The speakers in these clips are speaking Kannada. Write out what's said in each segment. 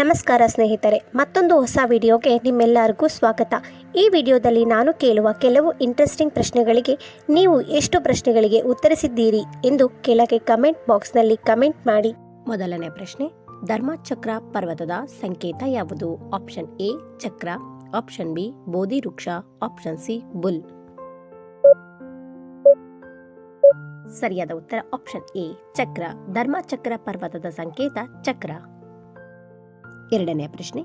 ನಮಸ್ಕಾರ ಸ್ನೇಹಿತರೆ, ಮತ್ತೊಂದು ಹೊಸ ವಿಡಿಯೋಗೆ ನಿಮ್ಮೆಲ್ಲರಿಗೂ ಸ್ವಾಗತ. ಈ ವಿಡಿಯೋದಲ್ಲಿ ನಾನು ಕೇಳುವ ಕೆಲವು ಇಂಟ್ರೆಸ್ಟಿಂಗ್ ಪ್ರಶ್ನೆಗಳಿಗೆ ನೀವು ಎಷ್ಟು ಪ್ರಶ್ನೆಗಳಿಗೆ ಉತ್ತರಿಸಿದ್ದೀರಿ ಎಂದು ಕೆಳಗೆ ಕಮೆಂಟ್ ಬಾಕ್ಸ್ನಲ್ಲಿ ಕಮೆಂಟ್ ಮಾಡಿ. ಮೊದಲನೇ ಪ್ರಶ್ನೆ ಧರ್ಮಚಕ್ರ ಪರ್ವತದ ಸಂಕೇತ ಯಾವುದು? ಆಪ್ಷನ್ ಎ ಚಕ್ರ ಆಪ್ಷನ್ ಬಿ ಬೋಧಿ ವೃಕ್ಷ ಆಪ್ಷನ್ ಸಿ ಬುಲ್. ಸರಿಯಾದ ಉತ್ತರ ಆಪ್ಷನ್ ಎ ಚಕ್ರ. ಧರ್ಮಚಕ್ರ ಪರ್ವತದ ಸಂಕೇತ ಚಕ್ರ. ಎರಡನೇ ಪ್ರಶ್ನೆ.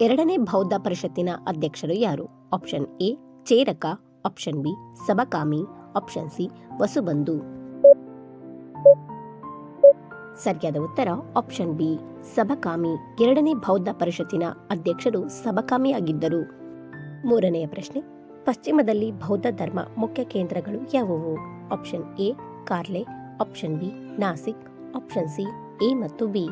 ಎರಡನೇ ಬೌದ್ಧ ಪರಿಷತ್ತಿನ ಅಧ್ಯಕ್ಷರು ಯಾರು? Option A, Charaka. Option B ಸಬಕಾಮಿ option C, Vasubandhu. ಸರಿಯಾದ ಉತ್ತರ, ಆಪ್ಷನ್ ಬಿ ಸಬಕಾಮಿ ಎರಡನೇ ಬೌದ್ಧ ಪರಿಷತ್ತಿನ ಅಧ್ಯಕ್ಷರು ಸಬಕಾಮಿಯಾಗಿದ್ದರು ಮೂರನೆಯ ಪ್ರಶ್ನೆ. ಪಶ್ಚಿಮದಲ್ಲಿ ಬೌದ್ಧ ಧರ್ಮ ಮುಖ್ಯ ಕೇಂದ್ರಗಳು ಯಾವುವು? Option A, Karle. Option B, Nasik. Option C, A ಮತ್ತು ಬಿ.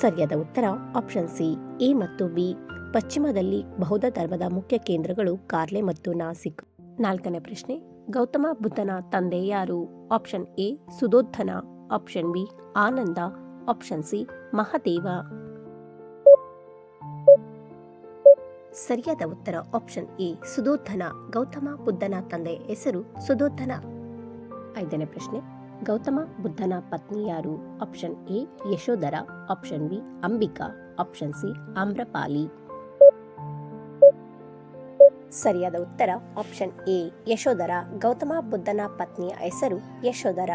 ಸರಿಯಾದ ಉತ್ತರ ಆಪ್ಷನ್ ಸಿ. ಎ ಮತ್ತು ಬಿ. ಪಶ್ಚಿಮದಲ್ಲಿ ಬೌದ್ಧ ಧರ್ಮದ ಮುಖ್ಯ ಕೇಂದ್ರಗಳು ಕಾರ್ಲೆ ಮತ್ತು ನಾಸಿಕ್. ನಾಲ್ಕನೇ ಪ್ರಶ್ನೆ, ಗೌತಮ ಬುದ್ಧನ ತಂದೆ ಯಾರು? Option A Suddhodana option B, Ananda. Option C, Mahadeva. ಸರಿಯಾದ ಉತ್ತರ ಆಪ್ಷನ್ ಎ ಸುಧೋಧನ ಗೌತಮ ಬುದ್ಧನ ತಂದೆ ಹೆಸರು ಸುಧೋಧನ ಐದನೇ ಪ್ರಶ್ನೆ ಗೌತಮ, ಬುದ್ಧನ ಪತ್ನಿ ಯಾರು? Option A, Yashodhara. Option B, Ambika. Option C, Amrapali. ಸರಿಯಾದ ಉತ್ತರ ಆಪ್ಷನ್ ಎ, ಯಶೋಧರ. ಗೌತಮ, ಬುದ್ಧನ ಪತ್ನಿಯ ಹೆಸರು ಯಶೋಧರ.